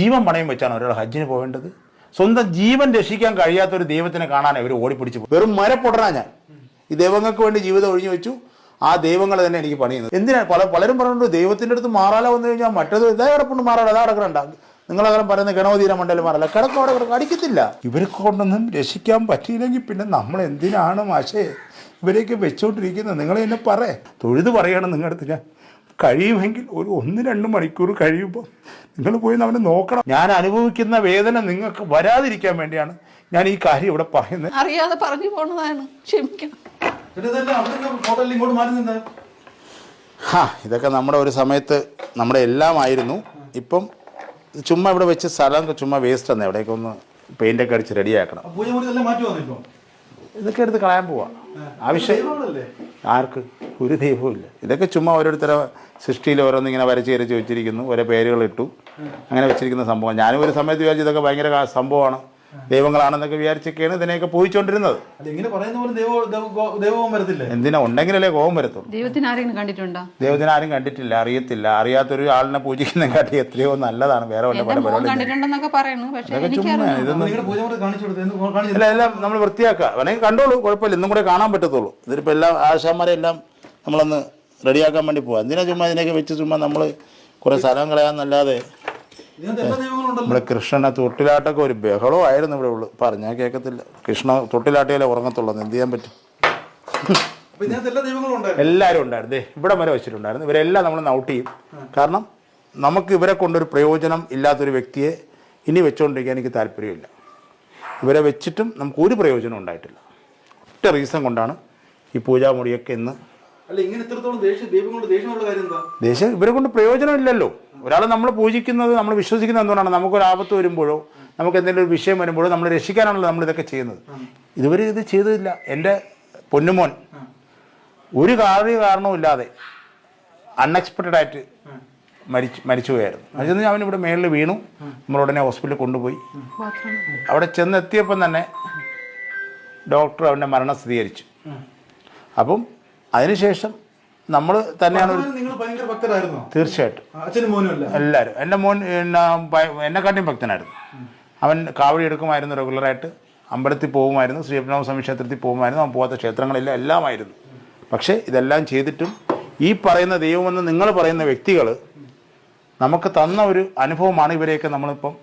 ജീവൻ പണയം വെച്ചാണ് ഒരാൾ ഹജ്ജിന് പോകേണ്ടത്. സ്വന്തം ജീവൻ രക്ഷിക്കാൻ കഴിയാത്ത ഒരു ദൈവത്തിനെ കാണാൻ ഇവർ ഓടിപ്പിടിച്ച്. വെറും മരപ്പൊടനാ ഞാൻ. ഈ ദൈവങ്ങൾക്ക് വേണ്ടി ജീവിതം ഒഴിഞ്ഞു വെച്ചു. ആ ദൈവങ്ങൾ തന്നെ എനിക്ക് പണിയുന്നത്. എന്തിനാണ് പല പലരും പറഞ്ഞിട്ടുണ്ട് ദൈവത്തിന്റെ അടുത്ത് മാറാല വന്നു കഴിഞ്ഞാൽ മറ്റേത് ഇതേ കിടപ്പുണ്ട് മാറാല അതാ കിടക്കണ്ട. നിങ്ങളങ്ങനെ പറയുന്ന ഗണപതിയുടെ മണ്ഡലം മാറല. കിടക്കും അവിടെ കിടക്കും. അടിക്കത്തില്ല. ഇവർക്ക് കൊണ്ടൊന്നും രക്ഷിക്കാൻ പറ്റിയില്ലെങ്കിൽ പിന്നെ നമ്മൾ എന്തിനാണ് മാഷേ ഇവരെയൊക്കെ വെച്ചോണ്ടിരിക്കുന്നത്? നിങ്ങൾ എന്നെ പറ. തൊഴുത് പറയണം നിങ്ങളുടെ അടുത്ത് ഞാൻ. കഴിയുമെങ്കിൽ ഒരു ഒന്ന് രണ്ട് മണിക്കൂർ കഴിയുമ്പോൾ നിങ്ങൾ പോയി അവനെ നോക്കണം. ഞാൻ അനുഭവിക്കുന്ന വേദന നിങ്ങൾക്ക് വരാതിരിക്കാൻ വേണ്ടിയാണ് ഞാൻ ഈ കാര്യം ഇവിടെ പറയുന്നത്. അറിയാതെ പറഞ്ഞു പോണതാണ്. ക്ഷമിക്കണം. എല്ലാം ഹാ ഇതൊക്കെ നമ്മുടെ ഒരു സമയത്ത് നമ്മുടെ എല്ലാമായിരുന്നു ഇപ്പം ചുമ്മാ ഇവിടെ വെച്ച് സ്ഥലം ചുമ്മാ വേസ്റ്റ് തന്നെ എവിടെയൊക്കെ ഒന്ന് പെയിന്റ് ഒക്കെ അടിച്ച് റെഡിയാക്കണം എല്ലാം ഇതൊക്കെ എടുത്ത് കളയാൻ പോവാ. ആവശ്യം ആർക്ക്? ഒരു ദൈവവും ഇല്ല. ഇതൊക്കെ ചുമ്മാ ഓരോരുത്തരെ സൃഷ്ടിയിൽ ഓരോന്ന് ഇങ്ങനെ വരച്ച് വരച്ച് വെച്ചിരിക്കുന്നു. ഓരോ പേരുകൾ ഇട്ടു അങ്ങനെ വെച്ചിരിക്കുന്ന സംഭവം. ഞാനും ഒരു സമയത്ത് വിചാരിച്ചു ഇതൊക്കെ ഭയങ്കര സംഭവമാണ്. ദൈവങ്ങളാണെന്നൊക്കെ വിചാരിച്ചൊക്കെയാണ് ഇതിനെയൊക്കെ പോയിച്ചോണ്ടിരുന്നത് അല്ല ഇങ്ങനെ പറയുന്ന പോലെ ദൈവ ദൈവ- എന്തിനാ? ഉണ്ടെങ്കിലല്ലേ കോപം വരത്തുള്ളൂ. ദൈവത്തിന് കണ്ടിട്ടുണ്ടോ? ദൈവത്തിനെ ആരും കണ്ടിട്ടില്ല അറിയത്തില്ല. അറിയാത്തൊരു ആളിനെ പൂജിക്കുന്ന കാട്ടി എത്രയോ നല്ലതാണ്. വേറെ എല്ലാം നമ്മൾ വൃത്തിയാക്കുക. വേണമെങ്കിൽ കണ്ടോളൂ. കുഴപ്പമില്ല. ഇന്നും കൂടെ കാണാൻ പറ്റത്തുള്ളൂ. ഇതിപ്പോ എല്ലാ ആശാന്മാരെ എല്ലാം നമ്മളൊന്ന് റെഡിയാക്കാൻ വേണ്ടി പോവാം. എന്തിനാ ചുമ്മാ ഇതിനൊക്കെ വെച്ച് ചുമ്മാ നമ്മൾ കുറേ സ്ഥലം കളയാന്നല്ലാതെ? നമ്മുടെ നമ്മളെ കൃഷ്ണനെ തൊട്ടിലാട്ടൊക്കെ ഒരു ബഹളമായിരുന്നു ഇവിടെ ഉള്ളു. പറഞ്ഞാൽ കേൾക്കത്തില്ല കൃഷ്ണ തൊട്ടിലാട്ടിയാലേ ഉറങ്ങത്തുള്ളൂ. എന്ത് ചെയ്യാൻ പറ്റും? എല്ലാവരും ഉണ്ടായിരുന്നു. ഇവിടെ വരെ വെച്ചിട്ടുണ്ടായിരുന്നു. ഇവരെല്ലാം നമ്മൾ നൗട്ട് ചെയ്യും. കാരണം നമുക്ക് ഇവരെ കൊണ്ടൊരു പ്രയോജനം ഇല്ലാത്തൊരു വ്യക്തിയെ ഇനി വെച്ചുകൊണ്ടിരിക്കാൻ എനിക്ക് താല്പര്യമില്ല. ഇവരെ വെച്ചിട്ടും നമുക്ക് ഒരു പ്രയോജനം ഉണ്ടായിട്ടില്ല. ഒറ്റ റീസൺ കൊണ്ടാണ് ഈ പൂജാമുറിയൊക്കെ ഇന്ന് അല്ല ഇങ്ങനെ ഇത്രത്തോളം ദേഷ്യം ദൈവങ്ങളുടെ ദേഷ്യമുള്ള കാര്യം എന്താ? ദേശം ഇവരെ കൊണ്ട് പ്രയോജനമില്ലല്ലോ. ഒരാൾ നമ്മൾ പൂജിക്കുന്നത് നമ്മൾ വിശ്വസിക്കുന്നത് എന്തുകൊണ്ടാണ്? നമുക്കൊരു ആപത്ത് വരുമ്പോഴോ നമുക്ക് എന്തെങ്കിലും ഒരു വിഷയം വരുമ്പോഴോ നമ്മൾ രക്ഷിക്കാനാണല്ലോ നമ്മൾ ഇതൊക്കെ ചെയ്യുന്നത്. ഇതുവരെ ഇത് ചെയ്തില്ല എന്റെ പൊന്നുമോൻ ഒരു കാര്യ കാരണവുമില്ലാതെ അൺഎക്സ്പെക്റ്റഡ് ആയിട്ട് മരിച്ചു മരിച്ചുപോയായിരുന്നു മരിച്ചെന്ന് അവൻ ഇവിടെ മേളിൽ വീണു. നമ്മൾ ഉടനെ ഹോസ്പിറ്റലിൽ കൊണ്ടുപോയി. അവിടെ ചെന്നെത്തിയപ്പം തന്നെ ഡോക്ടർ അവന്റെ മരണം സ്ഥിരീകരിച്ചു. അപ്പം അതിനുശേഷം നമ്മൾ തന്നെയാണ് തീർച്ചയായിട്ടും. എല്ലാവരും എന്റെ മോൻ എന്നെക്കാട്ടിയും ഭക്തനായിരുന്നു. അവൻ കാവടി എടുക്കുമായിരുന്നു റെഗുലറായിട്ട്. അമ്പലത്തിൽ പോകുമായിരുന്നു ശ്രീപത്മനാഭസ്വാമി ക്ഷേത്രത്തിൽ പോകുമായിരുന്നു. അവൻ പോകാത്ത ക്ഷേത്രങ്ങളില്ല എല്ലാമായിരുന്നു. പക്ഷേ ഇതെല്ലാം ചെയ്തിട്ടും ഈ പറയുന്ന ദൈവമെന്ന് നിങ്ങൾ പറയുന്ന വ്യക്തികൾ നമുക്ക് തന്ന ഒരു അനുഭവമാണ് ഇവരെയൊക്കെ നമ്മളിപ്പം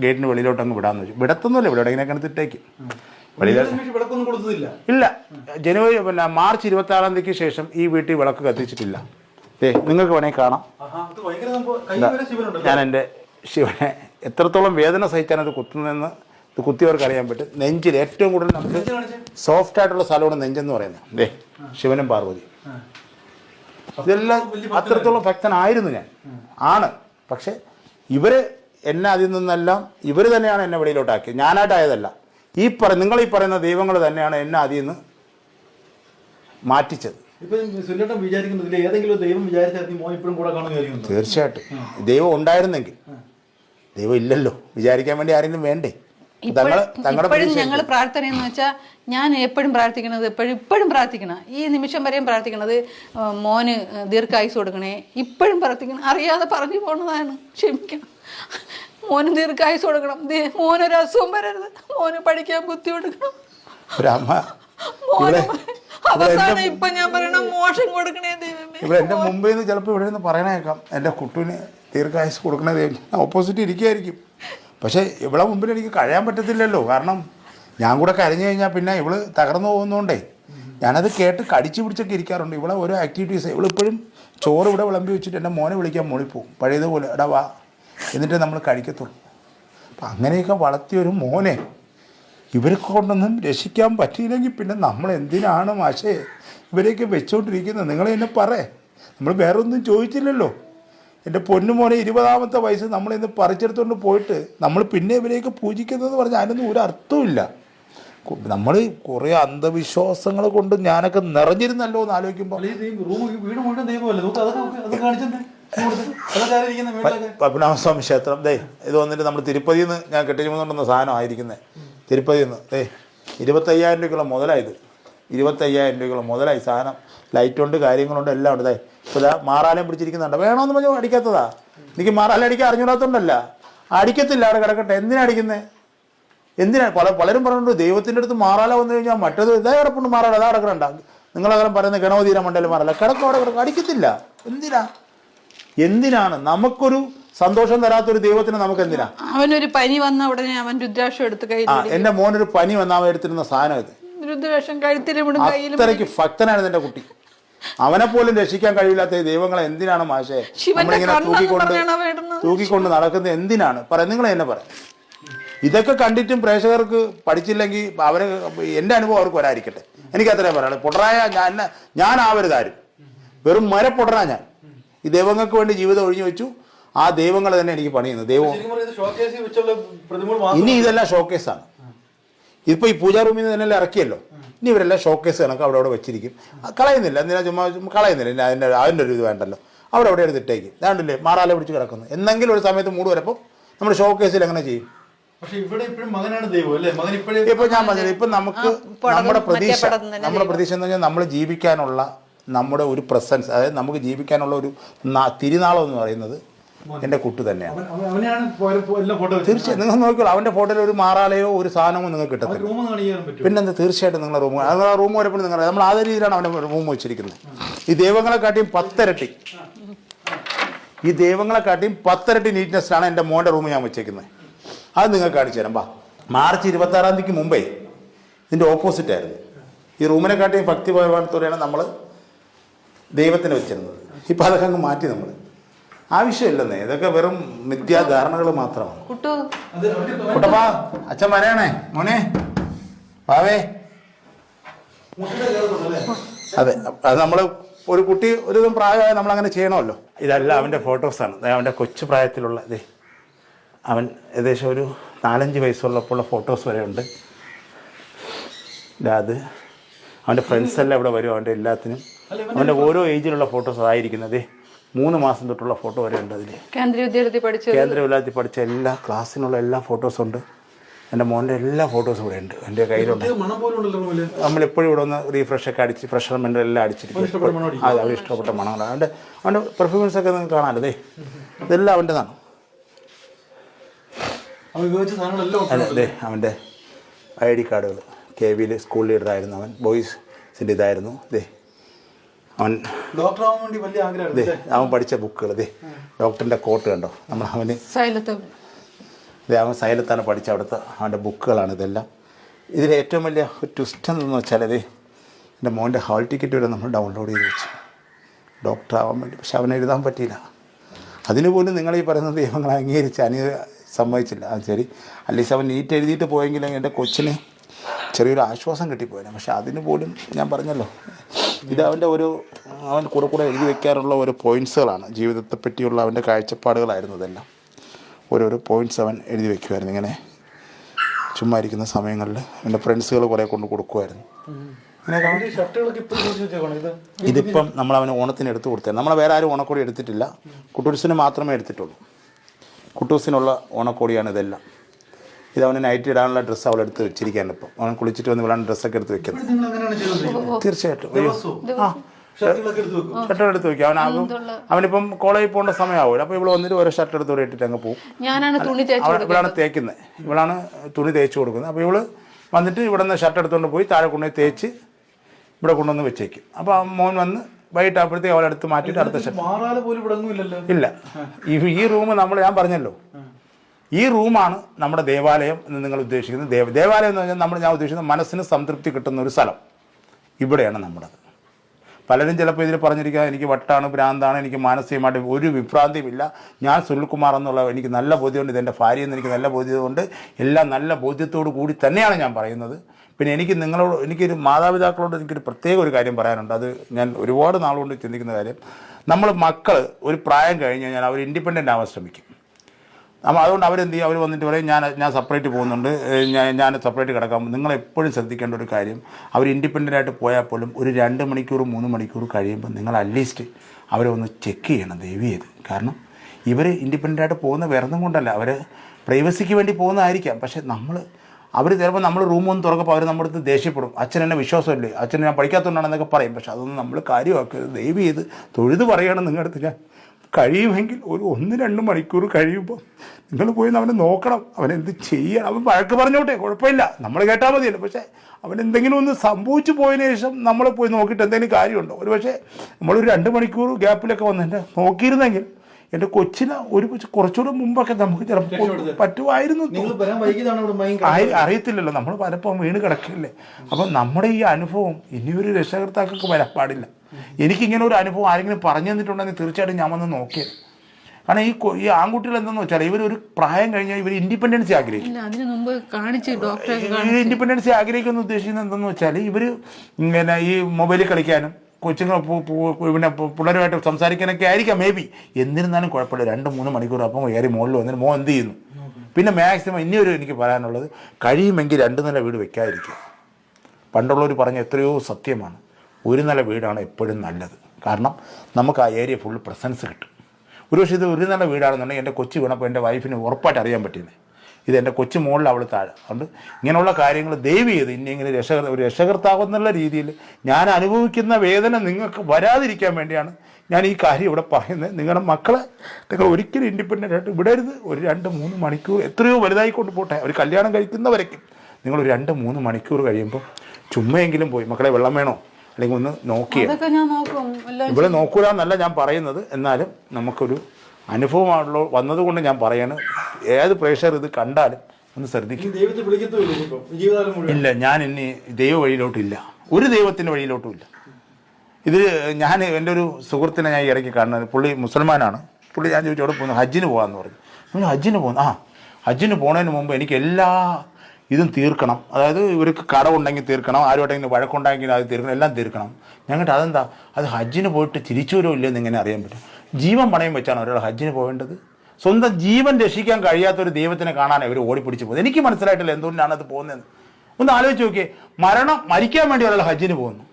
ഗേറ്റിന് വെളിയിലോട്ടങ്ങ് വിടാമെന്ന് വെച്ചു. വിടത്തൊന്നുമില്ല ഇവിടെ ഇങ്ങനെ എടുത്തിട്ടേക്കും വെളിയിൽ ഇല്ല. ജനുവരി പിന്നെ മാർച്ച് ഇരുപത്തി ആറാം തീയതിക്ക് ശേഷം ഈ വീട്ടിൽ വിളക്ക് കത്തിച്ചിട്ടില്ല. ഏ നിങ്ങൾക്ക് വേണമെങ്കിൽ കാണാം. ഞാൻ എന്റെ ശിവനെ എത്രത്തോളം വേദന സഹിച്ചാണ് ഇത് കുത്തുന്നതെന്ന് ഇത് കുത്തിയവർക്ക് അറിയാൻ പറ്റും. നെഞ്ചിൽ ഏറ്റവും കൂടുതൽ നമുക്ക് സോഫ്റ്റ് ആയിട്ടുള്ള സ്ഥലമാണ് നെഞ്ചെന്ന് പറയുന്നത്. ദേ ശിവനും പാർവതി. ഇതെല്ലാം അത്രത്തോളം ഭക്തനായിരുന്നു ഞാൻ. ആണ്. പക്ഷെ ഇവർ എന്നെ അതിൽ നിന്നെല്ലാം ഇവർ തന്നെയാണ് എന്നെ വെളിയിലോട്ടാക്കിയത്. ഞാനായിട്ടായതല്ല. ഈ പറ നിങ്ങൾ ഈ പറയുന്ന ദൈവങ്ങൾ തന്നെയാണ് എന്നെ അതിൽ നിന്ന് മാറ്റിച്ചത്. തീർച്ചയായിട്ടും. ദൈവം ഉണ്ടായിരുന്നെങ്കിൽ. ദൈവം ഇല്ലല്ലോ. വിചാരിക്കാൻ വേണ്ടി ആരെങ്കിലും വേണ്ടേ? ഇപ്പോഴും ഞങ്ങൾ പ്രാർത്ഥന എന്ന് വെച്ചാൽ ഞാൻ എപ്പോഴും പ്രാർത്ഥിക്കണത് എപ്പോഴും ഇപ്പോഴും പ്രാർത്ഥിക്കണം. ഈ നിമിഷം വരെയും പ്രാർത്ഥിക്കണത് മോന് ദീർഘായുസ് കൊടുക്കണേ. ഇപ്പോഴും പ്രാർത്ഥിക്കണം. അറിയാതെ പറഞ്ഞു പോണതാണ്. ക്ഷമിക്കണം. മോന് ദീർഘായുസ് കൊടുക്കണം. മോനൊരു അസുഖം വരരുത്. മോന് പഠിക്കാൻ ബുദ്ധി കൊടുക്കണം. അവസാനം ഇപ്പൊ ഞാൻ പറയണ മോശം കൊടുക്കണേ ദൈവമേ. ഇവിടെ എന്റെ മുമ്പിൽ നിന്ന് ചിലപ്പോൾ ഇവിടെ നിന്ന് പറയണേക്കാം എന്റെ കുട്ടുവിന് ദീർഘായുസ് കൊടുക്കണേ ദൈവം. ഓപ്പോസിറ്റ് ഇരിക്കുമായിരിക്കും പക്ഷേ ഇവിടെ മുമ്പിൽ എനിക്ക് കഴിയാൻ പറ്റത്തില്ലല്ലോ. കാരണം ഞാൻ കൂടെ കരഞ്ഞു കഴിഞ്ഞാൽ പിന്നെ ഇവൾ തകർന്നു പോകുന്നതുകൊണ്ടേ ഞാനത് കേട്ട് കടിച്ചു പിടിച്ചൊക്കെ ഇരിക്കാറുണ്ട്. ഇവിടെ ഓരോ ആക്ടിവിറ്റീസ് ഇവളിപ്പോഴും ചോറ് ഇവിടെ വിളമ്പി വെച്ചിട്ട് എന്റെ മോനെ വിളിക്കാൻ മോളിപ്പോവും പഴയതുപോലെ എടാ വാ. എന്നിട്ട് നമ്മൾ കഴിക്കത്തുള്ളൂ. അപ്പം അങ്ങനെയൊക്കെ വളർത്തിയൊരു മോനെ ഇവരെ കൊണ്ടൊന്നും രക്ഷിക്കാൻ പറ്റിയില്ലെങ്കിൽ പിന്നെ നമ്മൾ എന്തിനാണ് മാഷേ ഇവരെയൊക്കെ വെച്ചുകൊണ്ടിരിക്കുന്നത് നിങ്ങൾ എന്നെ പറ. നമ്മൾ വേറെ ഒന്നും ചോദിച്ചില്ലല്ലോ എന്റെ പൊന്നുമോനെ ഇരുപതാമത്തെ വയസ്സ് നമ്മളിന്ന് പറിച്ചെടുത്തുകൊണ്ട് പോയിട്ട് നമ്മൾ പിന്നെ ഇവരെയൊക്കെ പൂജിക്കുന്നതെന്ന് പറഞ്ഞാൽ അതിനൊന്നും ഒരു അർത്ഥമില്ല നമ്മൾ കുറേ അന്ധവിശ്വാസങ്ങൾ കൊണ്ട് ഞാനൊക്കെ നിറഞ്ഞിരുന്നല്ലോ എന്ന് ആലോചിക്കുമ്പോൾ പത്മനാഭസ്വാമി ക്ഷേത്രം. ദേ ഇത് വന്നിട്ട് നമ്മൾ തിരുപ്പതിയിൽ നിന്ന് ഞാൻ കെട്ടിച്ചുകൊണ്ടുവന്ന സാധനം ആയിരിക്കുന്നത് തിരുപ്പതിയിൽ നിന്ന് ദേ ഇരുപത്തയ്യായിരം രൂപയ്ക്കുള്ള മുതലായത് ഇരുപത്തയ്യായിരം രൂപയ്ക്കുള്ള മുതലായി സാധനം. ലൈറ്റ് ഉണ്ട് കാര്യങ്ങളുണ്ട് എല്ലാം ഉണ്ട്. ദേ, ഇപ്പം ഇതാ മാറാലം പിടിച്ചിരിക്കുന്നുണ്ട്. വേണമെന്ന് പറഞ്ഞു അടിക്കാത്തതാ. എനിക്ക് മാറാലയം അടിക്കാൻ അറിഞ്ഞൂടാത്തോണ്ടല്ല. അടിക്കത്തില്ല അവിടെ കിടക്കട്ടെ. എന്തിനാ അടിക്കുന്നത് എന്തിനാ? പല പലരും പറഞ്ഞിട്ടുണ്ട് ദൈവത്തിന്റെ അടുത്ത് മാറാല വന്നു കഴിഞ്ഞാൽ മറ്റേത് ഇതാ കിടപ്പുണ്ട് മാറാല അതാ കിടക്കണ്ട. നിങ്ങളെല്ലാം പറയുന്ന ഗണവതീര മണ്ഡലം മാറാല കിടക്കും അവിടെ കിടക്കും. അടിക്കത്തില്ല. എന്തിനാ? എന്തിനാണ്? നമുക്കൊരു സന്തോഷം തരാത്തൊരു ദൈവത്തിന് നമുക്ക് എന്തിനാ അവനൊരു പനി വന്ന ഉടനെ അവൻ രുദ്രാക്ഷം എടുത്ത് കയ്യിൽ എന്റെ മോനൊരു പനി വന്ന അവൻ എടുത്തിരുന്ന സാധനം ഇത്. രുദ്രാക്ഷം കഴുത്തിലും അത്രയ്ക്ക് ഭക്തനായിരുന്നു എന്റെ കുട്ടി. അവനെ പോലും രക്ഷിക്കാൻ കഴിയില്ലാത്ത ദൈവങ്ങളെ എന്തിനാണ് മാഷെ? നമ്മളിങ്ങനെ തൂക്കിക്കൊണ്ട് തൂക്കിക്കൊണ്ട് നടക്കുന്നത് എന്തിനാണ്? പറയാം നിങ്ങൾ എന്നെ പറയാം. ഇതൊക്കെ കണ്ടിട്ടും പ്രേക്ഷകർക്ക് പഠിച്ചില്ലെങ്കിൽ അവരെ എന്റെ അനുഭവം അവർക്ക് വരാതിരിക്കട്ടെ. എനിക്ക് അത്രയും പറയാനുള്ളൂ. പൊട്ടറായ ഞാൻ ഞാൻ ആവരുതാരും. വെറും മര പൊട്ടറാ ഞാൻ. ഈ ദൈവങ്ങൾക്ക് വേണ്ടി ജീവിതം ഒഴിഞ്ഞു വെച്ചു. ആ ദൈവങ്ങൾ തന്നെ എനിക്ക് പണിയുന്നത് ദൈവം ശരിക്കും ഷോക്കേസിൽ വെച്ചുള്ള പ്രതിമകൾ മാത്രം ഇനി ഇതെല്ലാം ഷോക്കേസാണ് ഇപ്പൊ ഈ പൂജാ റൂമിൽ നിന്ന് തന്നെ ഇറക്കിയല്ലോ. ഇനി ഇവരെല്ലാം ഷോക്കേസ് കണക്ക് അവിടെ അവിടെ വെച്ചിരിക്കും. കളയുന്നില്ല. എന്തിനാ ചുമ്മാ കളയുന്നില്ല. ഇനി അതിന്റെ അതിന്റെ ഒരു ഇത് വേണ്ടല്ലോ. അവിടെ അവിടെ എടുത്ത് ഇട്ടേക്കും. ഇതാണ്ടില്ലേ? മാറാല പിടിച്ച് കിടക്കുന്നു. എന്തെങ്കിലും ഒരു സമയത്ത് മൂട് വരപ്പോൾ നമ്മൾ ഷോക്കേസിൽ എങ്ങനെ ചെയ്യും? പക്ഷെ ഇവിടെ ഇപ്പോഴും മകനാണ് ദൈവം അല്ലേ? മകൻ ഇപ്പോഴേ ഇപ്പൊ ഞാൻ പറഞ്ഞത് ഇപ്പൊ നമുക്ക് നമ്മുടെ പ്രതീക്ഷ നമ്മുടെ പ്രതീക്ഷ എന്ന് പറഞ്ഞാൽ നമ്മൾ ജീവിക്കാനുള്ള നമ്മുടെ ഒരു പ്രസൻസ് അതായത് നമുക്ക് ജീവിക്കാനുള്ള ഒരു തിരുനാളം എന്ന് പറയുന്നത് എന്റെ കുട്ടു തന്നെയാണ്. തീർച്ചയായും. നിങ്ങൾ നോക്കിക്കോളൂ അവന്റെ ഫോട്ടോയിൽ ഒരു മാറാലയോ ഒരു സാധനമോ നിങ്ങൾക്ക് കിട്ടത്തില്ല. പിന്നെന്ത് തീർച്ചയായിട്ടും നിങ്ങളുടെ റൂം നിങ്ങൾ ആ റൂം വരപ്പോൾ നിങ്ങൾ നമ്മൾ അതേ രീതിയിലാണ് അവന്റെ റൂം വെച്ചിരിക്കുന്നത്. ഈ ദൈവങ്ങളെ കാട്ടിയും പത്തരട്ടി. ഈ ദൈവങ്ങളെ കാട്ടിയും പത്തരട്ടി നീറ്റ്നെസ്സിലാണ് എന്റെ മോന്റെ റൂം ഞാൻ വെച്ചേക്കുന്നത്. അത് നിങ്ങൾക്ക് കാണിച്ചു തരാം വാ. മാർച്ച് ഇരുപത്തി ആറാം തീയതിക്ക് മുമ്പേ ഇതിന്റെ ഓപ്പോസിറ്റ് ആയിരുന്നു. ഈ റൂമിനെ കാട്ടിയും ഭക്തി ബഹുമാനത്തോടെയാണ് നമ്മൾ ദൈവത്തിന് വെച്ചിരുന്നത്. ഇപ്പം അതൊക്കെ അങ്ങ് മാറ്റി നമ്മൾ ആവശ്യമില്ലെന്നേ. ഇതൊക്കെ വെറും മിഥ്യാധാരണകൾ മാത്രമാണ്. കുട്ടു. അത് അവന്റെ കുട്ടപ്പാ അച്ഛൻ വരയാണേ മോനെ. വാവേ. അതെ അത് നമ്മൾ ഒരു കുട്ടി ഒരു ദിവസം പ്രായമായ നമ്മൾ അങ്ങനെ ചെയ്യണമല്ലോ. ഇതല്ല അവന്റെ ഫോട്ടോസാണ്. ദേ അവന്റെ കൊച്ചു പ്രായത്തിലുള്ള ഇതേ അവൻ ഏകദേശം ഒരു നാലഞ്ച് വയസ്സുള്ളപ്പോഴുള്ള ഫോട്ടോസ് വരെ ഉണ്ട്. ഇതാ അത് അവന്റെ ഫ്രണ്ട്സ് എല്ലാം ഇവിടെ വരും. അവന്റെ എല്ലാത്തിനും. അവന്റെ ഓരോ ഏജിലുള്ള ഫോട്ടോസ് ആയിരിക്കുന്നത് മൂന്ന് മാസം തൊട്ടുള്ള ഫോട്ടോ വരെ ഉണ്ട് അതിൽ കേന്ദ്ര വിദ്യാലയത്തിൽ പഠിച്ച കേന്ദ്ര വിദ്യാലയത്തിൽ പഠിച്ച എല്ലാ ക്ലാസ്സിനുള്ള എല്ലാ ഫോട്ടോസും ഉണ്ട്. എന്റെ മോന്റെ എല്ലാ ഫോട്ടോസും ഇവിടെ ഉണ്ട്. എന്റെ കയ്യിലുണ്ട്. നമ്മളെപ്പോഴും ഇവിടെ ഒന്ന് റീഫ്രഷ് ഒക്കെ അടിച്ച് ഫ്രഷർമെന്റ് എല്ലാം അടിച്ചിരിക്കും. അത്. അതെ അവർ ഇഷ്ടപ്പെട്ട മണങ്ങളാണ്. അവന്റെ അവന്റെ പെർഫോമൻസ് ഒക്കെ നിങ്ങൾക്ക് കാണാമല്ലോ ദേ. ഇതെല്ലാം അവന്റെതാണ് ദേ അവന്റെ ഐ ഡി കാർഡുകൾ. കെ വിയിൽ സ്കൂളിൽ ഇടതായിരുന്നു അവൻ. ബോയ്സിന്റെ ഇതായിരുന്നു. ദേ അവൻ വേണ്ടി വലിയ അവൻ പഠിച്ച ബുക്കുകൾ അതെ ഡോക്ടറിന്റെ കോട്ട് കണ്ടോ? നമ്മൾ അവന് അതെ അവൻ. സൈലത്താണ് പഠിച്ച അവിടുത്തെ അവന്റെ ബുക്കുകളാണ് ഇതെല്ലാം. ഇതിൽ ഏറ്റവും വലിയ ട്വിസ്റ്റ് എന്തെന്ന് വെച്ചാൽ അതെ എന്റെ മോന്റെ ഹാൾ ടിക്കറ്റ് വരെ നമ്മൾ ഡൗൺലോഡ് ചെയ്ത് വെച്ചു. ഡോക്ടർ ആവാൻ വേണ്ടി. പക്ഷെ അവനെ എഴുതാൻ പറ്റിയില്ല. അതിനുപോലും പോലും നിങ്ങൾ ഈ പറയുന്ന ദൈവങ്ങൾ അംഗീകരിച്ച് അനു സമ്മതിച്ചില്ല. അത് ശരി. അല്ലെങ്കിൽ അവൻ നീറ്റ് എഴുതിയിട്ട് പോയെങ്കിലും എന്റെ കൊച്ചിന് ചെറിയൊരു ആശ്വാസം കിട്ടിപ്പോയത് പക്ഷെ അതിന് പോലും ഞാൻ പറഞ്ഞല്ലോ ഇത് അവന്റെ ഒരു അവൻ കൂടെ കൂടെ എഴുതി വെക്കാറുള്ള ഒരു പോയിൻസുകളാണ് ജീവിതത്തെ പറ്റിയുള്ള അവന്റെ കാഴ്ചപ്പാടുകളായിരുന്നു ഇതെല്ലാം. ഓരോരോ പോയിന്റ്സ് അവൻ എഴുതി വെക്കുമായിരുന്നു ഇങ്ങനെ ചുമ്മാ ഇരിക്കുന്ന സമയങ്ങളിൽ എന്റെ ഫ്രണ്ട്സുകൾ കുറേ കൊണ്ട് കൊടുക്കുമായിരുന്നു ഇതിപ്പം നമ്മൾ അവന് ഓണത്തിന് എടുത്തു കൊടുത്തത് നമ്മളെ വേറെ ആരും ഓണക്കോടി എടുത്തിട്ടില്ല. കുട്ടൂസിന് മാത്രമേ എടുത്തിട്ടുള്ളൂ. കുട്ടൂസിനുള്ള ഓണക്കോടിയാണ് ഇതെല്ലാം. ഇത് അവന് നൈറ്റ് ഇടാനുള്ള ഡ്രസ്സ് അവൾ എടുത്ത് വെച്ചിരിക്കാൻ ഇപ്പം. അവൻ കുളിച്ചിട്ട് വന്ന് ഇവളാണ് ഡ്രസ്സൊക്കെ എടുത്ത് വെക്കുന്നത്. തീർച്ചയായിട്ടും. ആ. ഷർട്ടുകളൊക്കെ എടുത്ത് വെക്കും? അവൻ അവനിപ്പം കോളേജിൽ പോകേണ്ട സമയമാവില്ല അപ്പോൾ ഇവിടെ വന്നിട്ട് ഓരോ ഷർട്ട് എടുത്ത് ഇവിടെ ഇട്ടിട്ട് അങ്ങ് പോകും ഇവളാണ് തേക്കുന്നത്. ഇവളാണ് തുണി തേച്ച് കൊടുക്കുന്നത്. അപ്പോൾ ഇവൾ വന്നിട്ട് ഇവിടെ നിന്ന് ഷർട്ട് എടുത്തുകൊണ്ട് പോയി താഴെ കൊണ്ടുപോയി തേച്ച് ഇവിടെ കൊണ്ടുവന്ന് വെച്ചേക്കും. അപ്പോൾ ആ മോൻ വന്ന് വൈകിട്ട് അപ്പോഴത്തേക്ക് അവളെടുത്ത് മാറ്റിയിട്ട് അടുത്ത ഷർട്ട് ഇല്ല. ഈ ഈ റൂം നമ്മൾ ഞാൻ പറഞ്ഞല്ലോ. ഈ റൂമാണ് നമ്മുടെ ദേവാലയം എന്ന് നിങ്ങൾ ഉദ്ദേശിക്കുന്നത്. ദേവ ദേവാലയം എന്ന് പറഞ്ഞാൽ നമ്മൾ ഞാൻ ഉദ്ദേശിക്കുന്നത് മനസ്സിന് സംതൃപ്തി കിട്ടുന്ന ഒരു സ്ഥലം. ഇവിടെയാണ് നമ്മുടേത്. പലരും ചിലപ്പോൾ ഇതിൽ പറഞ്ഞിരിക്കുക എനിക്ക് വട്ടാണ് ഭ്രാന്താണ് എനിക്ക് മാനസികമായിട്ട് ഒരു വിഭ്രാന്തിയുമില്ല. ഞാൻ സുനിൽകുമാർ എന്നുള്ള എനിക്ക് നല്ല ബോധ്യമുണ്ട് ഇതെന്റെ ഭാര്യ എന്ന് എനിക്ക് നല്ല ബോധ്യമുണ്ട്. എല്ലാം നല്ല ബോധ്യത്തോടു കൂടി തന്നെയാണ് ഞാൻ പറയുന്നത്. പിന്നെ എനിക്ക് നിങ്ങളോട് എനിക്കൊരു മാതാപിതാക്കളോട് എനിക്കൊരു പ്രത്യേക ഒരു കാര്യം പറയാനുണ്ട്. അത് ഞാൻ ഒരുപാട് നാളുകൊണ്ട് ചിന്തിക്കുന്ന കാര്യം. നമ്മൾ മക്കൾ ഒരു പ്രായം കഴിഞ്ഞ് കഴിഞ്ഞാൽ അവർ ഇൻഡിപെൻഡന്റ് ആവാൻ ശ്രമിക്കും. അപ്പോൾ അതുകൊണ്ട് അവരെന്ത് ചെയ്യും? അവർ വന്നിട്ട് പറയും ഞാൻ ഞാൻ സെപ്പറേറ്റ് പോകുന്നുണ്ട്. ഞാൻ ഞാൻ സെപ്പറേറ്റ് കിടക്കാം നിങ്ങൾ എപ്പോഴും ശ്രദ്ധിക്കേണ്ട ഒരു കാര്യം അവർ ഇൻഡിപെൻഡന്റ് ആയിട്ട് പോയാൽ പോലും ഒരു രണ്ട് മണിക്കൂർ മൂന്ന് മണിക്കൂർ കഴിയുമ്പോൾ നിങ്ങൾ അറ്റ്ലീസ്റ്റ് അവരെ ഒന്ന് ചെക്ക് ചെയ്യണം ദയവ് ചെയ്ത്. കാരണം ഇവർ ഇൻഡിപെൻഡന്റ് ആയിട്ട് പോകുന്ന വേറൊന്നും കൊണ്ടല്ല. അവർ പ്രൈവസിക്ക് വേണ്ടി പോകുന്നതായിരിക്കാം. പക്ഷേ നമ്മൾ അവർ ചിലപ്പോൾ നമ്മൾ റൂം ഒന്ന് തുറക്കുമ്പോൾ അവർ നമ്മുടെ അടുത്ത് ദേഷ്യപ്പെടും. അച്ഛൻ എന്നെ വിശ്വാസമില്ലേ? അച്ഛൻ ഞാൻ പഠിക്കാത്തതുകൊണ്ടാണെന്നൊക്കെ പറയും. പക്ഷേ അതൊന്നും നമ്മൾ കാര്യമാക്കരുത്. ദയവ് ചെയ്ത് തൊഴുത് പറയണം നിങ്ങളുടെ അടുത്ത് ഞാൻ. കഴിയുമെങ്കിൽ ഒരു ഒന്ന് രണ്ട് മണിക്കൂർ കഴിയുമ്പോൾ നിങ്ങൾ പോയി അവനെ നോക്കണം. അവൻ എന്ത് ചെയ്യണം? അവൻ വഴക്ക് പറഞ്ഞോട്ടെ കുഴപ്പമില്ല. നമ്മൾ കേട്ടാൽ മതിയല്ലോ. പക്ഷേ അവൻ എന്തെങ്കിലും ഒന്ന് സംഭവിച്ചു പോയതിന് ശേഷം നമ്മൾ പോയി നോക്കിയിട്ട് എന്തെങ്കിലും കാര്യമുണ്ടോ? ഒരു പക്ഷേ നമ്മളൊരു രണ്ട് മണിക്കൂർ ഗ്യാപ്പിലൊക്കെ വന്നിട്ട് നോക്കിയിരുന്നെങ്കിൽ എന്റെ കൊച്ചിന് ഒരു കുറച്ചുകൂടെ മുമ്പൊക്കെ നമുക്ക് ചിലപ്പോൾ പറ്റുമായിരുന്നു. അറിയത്തില്ലല്ലോ. നമ്മൾ പലപ്പോഴും വീണ് കിടക്കില്ലേ അപ്പം നമ്മുടെ ഈ അനുഭവം ഇനിയൊരു രക്ഷകർത്താക്കൾക്ക് വരാൻ പാടില്ല. എനിക്കിങ്ങനെ ഒരു അനുഭവം ആരെങ്കിലും പറഞ്ഞു തന്നിട്ടുണ്ടെങ്കിൽ തീർച്ചയായിട്ടും ഞാൻ വന്ന് നോക്കിയത്. കാരണം ഈ ഈ ആൺകുട്ടികൾ എന്തെന്ന് വെച്ചാൽ ഇവർ ഒരു പ്രായം കഴിഞ്ഞാൽ ഇവർ ഇൻഡിപെൻഡൻസി ആഗ്രഹിക്കും. ഇല്ല അതിന് മുമ്പ് കാണിച്ച് ഡോക്ടറെ ഇൻഡിപെൻഡൻസി ആഗ്രഹിക്കുന്ന ഉദ്ദേശിക്കുന്നത് എന്തെന്ന് വെച്ചാൽ ഇവർ ഇങ്ങനെ ഈ മൊബൈലിൽ കളിക്കാനും കൊച്ചുങ്ങൾ പിന്നെ പിള്ളേരുമായിട്ട് സംസാരിക്കാനൊക്കെ ആയിരിക്കാം മേ ബി എന്നിരുന്നാലും കുഴപ്പമില്ല. രണ്ട് മൂന്ന് മണിക്കൂർ അപ്പം കയറി മുകളിൽ വന്നിട്ട് മോൻ എന്ത് ചെയ്യുന്നു? പിന്നെ മാക്സിമം ഇനിയൊരു എനിക്ക് പറയാനുള്ളത് കഴിയുമെങ്കിൽ രണ്ട് നില വീട് വെക്കാതിരിക്കുക. പണ്ടുള്ളവർ പറഞ്ഞ എത്രയോ സത്യമാണ്. ഒരു നില വീടാണ് എപ്പോഴും നല്ലത്. കാരണം നമുക്ക് ആ ഏരിയ ഫുൾ പ്രസൻസ് കിട്ടും. ഒരു പക്ഷേ ഇത് ഒരു നില വീടാണെന്നുണ്ടെങ്കിൽ എന്റെ കൊച്ചു വീണപ്പോൾ എന്റെ വൈഫിന് ഉറപ്പായിട്ട് അറിയാൻ പറ്റില്ലേ ഇത് എന്റെ കൊച്ചു മുകളിൽ അവൾ താഴെ. അതുകൊണ്ട് ഇങ്ങനെയുള്ള കാര്യങ്ങൾ ദയവ് ചെയ്ത് ഇനി ഇങ്ങനെ രക്ഷകർ ഒരു രക്ഷകർത്താവെന്നുള്ള രീതിയിൽ ഞാൻ അനുഭവിക്കുന്ന വേദന നിങ്ങൾക്ക് വരാതിരിക്കാൻ വേണ്ടിയാണ് ഞാൻ ഈ കാര്യം ഇവിടെ പറയുന്നത്. നിങ്ങളുടെ മക്കളെ നിങ്ങൾ ഒരിക്കലും ഇൻഡിപെൻഡന്റ് ആയിട്ട് വിടരുത്. ഒരു രണ്ട് മൂന്ന് മണിക്കൂർ എത്രയോ വലുതായിക്കൊണ്ട് പോട്ടെ. ഒരു കല്യാണം കഴിക്കുന്നവരേക്കും നിങ്ങൾ ഒരു രണ്ട് മൂന്ന് മണിക്കൂർ കഴിയുമ്പോൾ ചുമ്മയെങ്കിലും പോയി. മക്കളെ വെള്ളം വേണോ? അല്ലെങ്കിൽ ഒന്ന് നോക്കിയേ. ഇവിടെ നോക്കൂല എന്നല്ല ഞാൻ പറയുന്നത്. എന്നാലും നമുക്കൊരു അനുഭവമാണല്ലോ വന്നതുകൊണ്ട് ഞാൻ പറയാണ്. ഏത് പ്രേക്ഷകർ ഇത് കണ്ടാലും ഒന്ന് ശ്രദ്ധിക്കും. ഇല്ല ഞാൻ ഇനി ദൈവ വഴിയിലോട്ടില്ല. ഒരു ദൈവത്തിന്റെ വഴിയിലോട്ടും ഇല്ല ഇത് ഞാൻ എന്റെ ഒരു സുഹൃത്തിനെ ഞാൻ ഇടയ്ക്ക് കാണുന്നത്. പുള്ളി മുസൽമാനാണ്. പുള്ളി ഞാൻ ചോദിച്ചു അവിടെ പോകുന്നു? ഹജ്ജിന് പോകാമെന്ന് പറഞ്ഞു. ഞാൻ ഹജ്ജിന് പോകുന്നു? ആ ഹജ്ജിന് പോകുന്നതിന് മുമ്പ് എനിക്ക് എല്ലാ ഇതും തീർക്കണം. അതായത് ഇവർക്ക് കടമുണ്ടെങ്കിൽ തീർക്കണം ആരുമായിട്ടെങ്കിലും വഴക്കുണ്ടെങ്കിൽ അത് തീർക്കണം എല്ലാം തീർക്കണം. ഞങ്ങൾക്ക് അതെന്താ? അത് ഹജ്ജിന് പോയിട്ട് തിരിച്ചു വരുമോ ഇല്ലെന്ന് ഇങ്ങനെ അറിയാൻ പറ്റും? ജീവൻ പണയം വെച്ചാണ് ഒരാൾ ഹജ്ജിന് പോകേണ്ടത്. സ്വന്തം ജീവൻ രക്ഷിക്കാൻ കഴിയാത്ത ഒരു ദൈവത്തിനെ കാണാൻ ഇവർ ഓടിപ്പിടിച്ച് പോകുന്നത് എനിക്ക് മനസ്സിലായിട്ടില്ല എന്തുകൊണ്ടാണ് അത് പോകുന്നത് ഒന്ന് ആലോചിച്ച് നോക്കിയേ. മരണം മരിക്കാൻ വേണ്ടി ഒരാൾ ഹജ്ജിന് പോകുന്നു.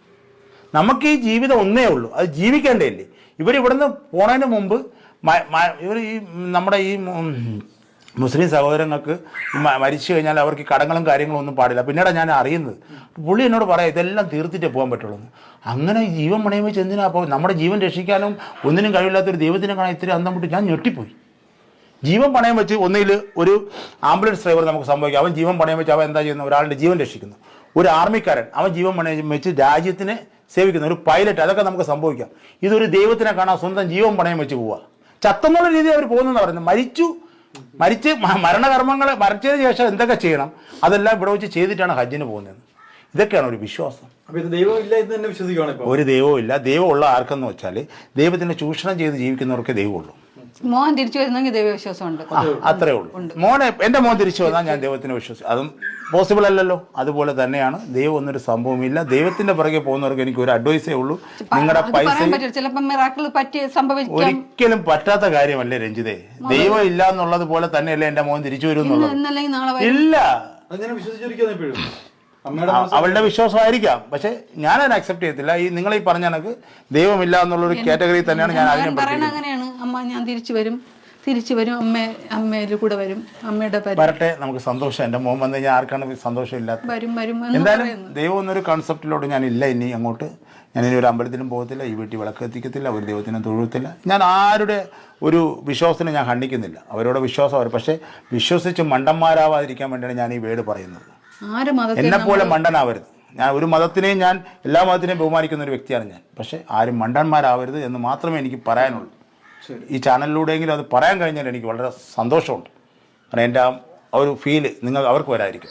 നമുക്ക് ഈ ജീവിതം ഒന്നേ ഉള്ളൂ. അത് ജീവിക്കേണ്ടതല്ലേ? ഇവർ ഇവിടുന്ന് പോണതിന് മുമ്പ് ഇവർ ഈ നമ്മുടെ ഈ മുസ്ലിം സഹോദരങ്ങൾക്ക് മരിച്ചു കഴിഞ്ഞാൽ അവർക്ക് കടങ്ങളും കാര്യങ്ങളും ഒന്നും പാടില്ല. പിന്നീടാണ് ഞാൻ അറിയുന്നത്. പുള്ളി എന്നോട് പറയാം ഇതെല്ലാം തീർത്തിട്ടേ പോകാൻ പറ്റുള്ളൂ അങ്ങനെ ജീവൻ പണയം വെച്ച് എന്തിനാ അപ്പോൾ നമ്മുടെ ജീവൻ രക്ഷിക്കാനും ഒന്നിനും കഴിവില്ലാത്തൊരു ദൈവത്തിനെ കാണാൻ ഇത്തിരി അന്തം വിട്ട് ഞാൻ ഞെട്ടിപ്പോയി. ജീവൻ പണയം വെച്ച് ഒന്നിൽ ഒരു ആംബുലൻസ് ഡ്രൈവർ നമുക്ക് സംഭവിക്കാം. അവൻ ജീവൻ പണയം വെച്ച് അവൻ എന്താ ചെയ്യുന്നത്? ഒരാളുടെ ജീവൻ രക്ഷിക്കുന്നു. ഒരു ആർമിക്കാരൻ അവൻ ജീവൻ പണയം വെച്ച് രാജ്യത്തിനെ സേവിക്കുന്നു. ഒരു പൈലറ്റ് അതൊക്കെ നമുക്ക് സംഭവിക്കാം. ഇതൊരു ദൈവത്തിനെ കാണാൻ സ്വന്തം ജീവൻ പണയം വെച്ച് പോവുക ചത്തെന്നുള്ള രീതിയിൽ അവർ പോകുന്നതെന്ന് പറയുന്നത്. മരിച്ചു മരിച്ച് മരണകർമ്മങ്ങൾ മരിച്ചതിന് ശേഷം എന്തൊക്കെ ചെയ്യണം? അതെല്ലാം ഇവിടെ വെച്ച് ചെയ്തിട്ടാണ് ഹജ്ജിന് പോകുന്നത്. ഇതൊക്കെയാണ് ഒരു വിശ്വാസം. ദൈവമില്ല ഒരു ദൈവവും ഇല്ല. ദൈവമുള്ള ആർക്കെന്ന് വെച്ചാൽ ദൈവത്തിനെ ചൂഷണം ചെയ്ത് ജീവിക്കുന്നവർക്ക് ദൈവമുള്ളൂ മോൻ തിരിച്ചു വരുന്നെങ്കിൽ ദൈവവിശ്വാസമുണ്ട് അത്രേ ഉള്ളൂ. മോനെ എന്റെ മോൻ തിരിച്ചു വന്നാൽ ഞാൻ ദൈവത്തിനെ വിശ്വസിക്കും അതും പോസിബിൾ അല്ലല്ലോ. അതുപോലെ തന്നെയാണ് ദൈവം ഒന്നൊരു സംഭവം ഇല്ല. ദൈവത്തിന്റെ പുറകെ പോകുന്നവർക്ക് എനിക്ക് ഒരു അഡ്വൈസേ ഉള്ളൂ. നിങ്ങളുടെ പൈസ പറയാൻ മിറാക്കിൾ പറ്റി സംഭവിക്കാം. ഒരിക്കലും പറ്റാത്ത കാര്യമല്ലേ രഞ്ജിതേ? ദൈവം ഇല്ല എന്നുള്ളത് പോലെ തന്നെയല്ലേ എന്റെ മോൻ തിരിച്ചു വരും എന്നുള്ളത്? ഇല്ല. അവളുടെ വിശ്വാസമായിരിക്കാം. പക്ഷെ ഞാൻ അതിനെ അക്സെപ്റ്റ് ചെയ്യത്തില്ല. ഈ നിങ്ങൾ ഈ പറഞ്ഞ കണക്ക് ദൈവമില്ല എന്നുള്ളൊരു കാറ്റഗറി തന്നെയാണ് ഞാൻ അതിനെ പറയുന്നത് അങ്ങനെയാണ്. അമ്മ ഞാൻ തിരിച്ചു വരും. തിരിച്ചു വരും. അമ്മ അമ്മയിൽ കൂടെ വരും. അമ്മയുടെ പരി വരട്ടെ നമുക്ക് സന്തോഷം. എന്റെ മോൻ വന്നു കഴിഞ്ഞാൽ ആർക്കാണ് സന്തോഷം ഇല്ലാത്ത വരും വരും എന്ന് എന്തായാലും പറയുന്നു. ദൈവം എന്നൊരു കൺസെപ്റ്റിലോട്ട് ഞാൻ ഇല്ല ഇനി അങ്ങോട്ട്. ഞാൻ ഇനി ഒരു അമ്പലത്തിലും പോകത്തില്ല ഈ വീട്ടിൽ വിളക്ക് എത്തിക്കത്തില്ല ഒരു ദൈവത്തിനും തൊഴുത്തില്ല. ഞാൻ ആരുടെ ഒരു വിശ്വാസത്തിനെ ഞാൻ ഖണ്ഡിക്കുന്നില്ല. അവരുടെ വിശ്വാസം അവർ പക്ഷേ വിശ്വസിച്ച് മണ്ടന്മാരാവാതിരിക്കാൻ വേണ്ടിയാണ് ഞാൻ ഈ വേട് പറയുന്നത്. ആര് മതത്തിൽ എന്നെ പോലെ മണ്ടനാവരുത്. ഞാൻ ഒരു മതത്തിനെയും ഞാൻ എല്ലാ മതത്തിനെയും ബഹുമാനിക്കുന്ന ഒരു വ്യക്തിയാണ് ഞാൻ. പക്ഷേ ആരും മണ്ടന്മാരാവരുത് എന്ന് മാത്രമേ എനിക്ക് പറയാനുള്ളൂ. ഈ ചാനലിലൂടെയെങ്കിലും അത് പറയാൻ കഴിഞ്ഞാൽ എനിക്ക് വളരെ സന്തോഷമുണ്ട്. കാരണം എന്റെ ആ ഒരു ഫീൽ നിങ്ങൾ അവർക്ക് വരാതിരിക്കും